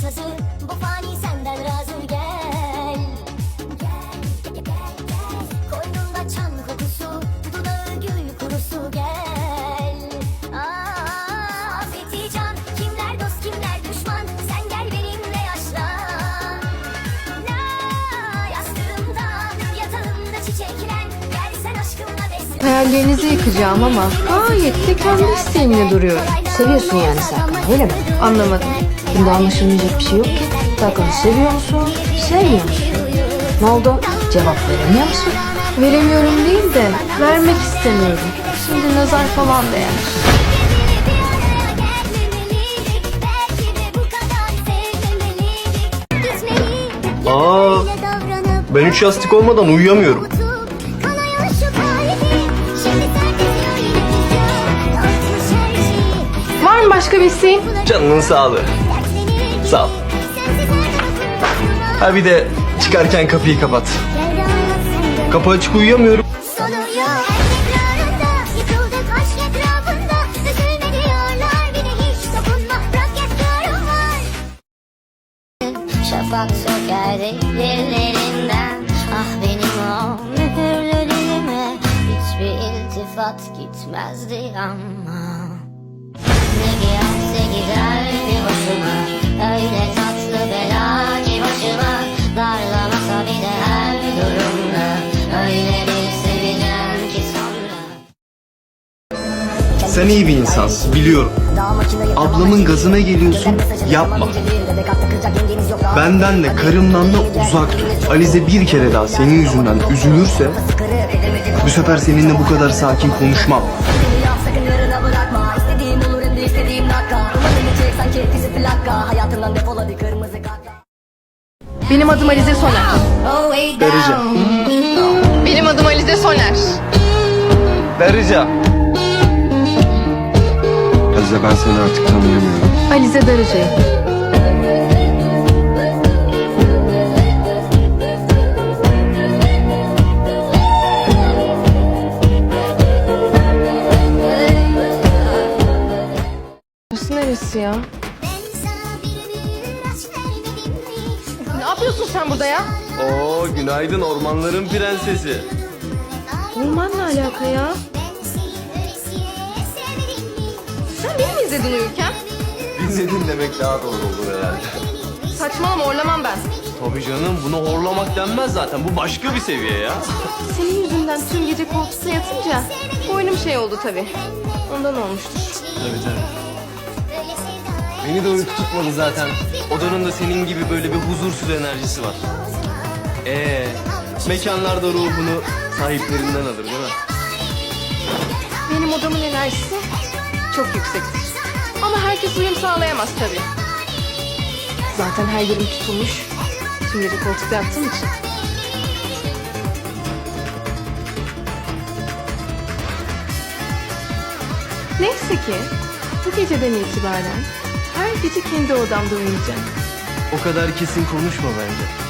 sazı Bu fani senden razı gel. Gel, çan kokusu Dudağı gül kurusu gel. Aa, Afeti can Kimler dost kimler düşman? Sen gel benimle yaşlan. La, Yastığımda yatağımda çiçeklen Hayallerinizi yıkacağım ama gayet de kendi isteğimle duruyorum. Seviyorsun yani Serkan öyle mi? Anlamadım. Bunda anlaşılmayacak bir şey yok ki. Serkan'ı seviyor musun? Sevmiyor musun? Ne oldu? Cevap veremiyor musun? Veremiyorum değil de vermek istemiyorum. Şimdi nazar falan değer. Aa, ben üç yastık olmadan uyuyamıyorum. İsteğin? Canının sağlığı. Sağ ol. Ha bir de çıkarken kapıyı kapat. Kapı açık uyuyamıyorum. Şafak Ah benim o mühürlerime Hiçbir iltifat gitmezdi ama Sen iyi bir insansın biliyorum. Ablamın gazına geliyorsun yapma. Benden de karımdan da uzak dur. Alize bir kere daha senin yüzünden üzülürse bu sefer seninle bu kadar sakin konuşmam. Hayatından defol hadi kırmızı kartla Benim adım Alize Soner. Darıca. Benim adım Alize Soner. Darıca. Azize ben seni artık tanıyamıyorum. Alize Darıcı. Burası neresi ya? Yapıyorsun sen burada ya? Oo günaydın ormanların prensesi. Ormanla alaka ya. Sen beni mi izledin uyurken? Dinledin demek daha doğru olur herhalde. Saçmalama orlamam ben. Tabii canım buna horlamak denmez zaten. Bu başka bir seviye ya. Senin yüzünden tüm gece koltukta yatınca boynum şey oldu tabii. Ondan olmuştur. Tabii tabii. Beni de uyku tutmadı zaten. Odanın da senin gibi böyle bir huzursuz enerjisi var. Ee, mekanlarda ruhunu sahiplerinden alır değil mi? Benim odamın enerjisi çok yüksektir. Ama herkes uyum sağlayamaz tabii. Zaten her yerim tutulmuş. Tüm gece koltukta yattığım için. Neyse ki bu geceden itibaren gece kendi odamda uyuyacağım. O kadar kesin konuşma bence.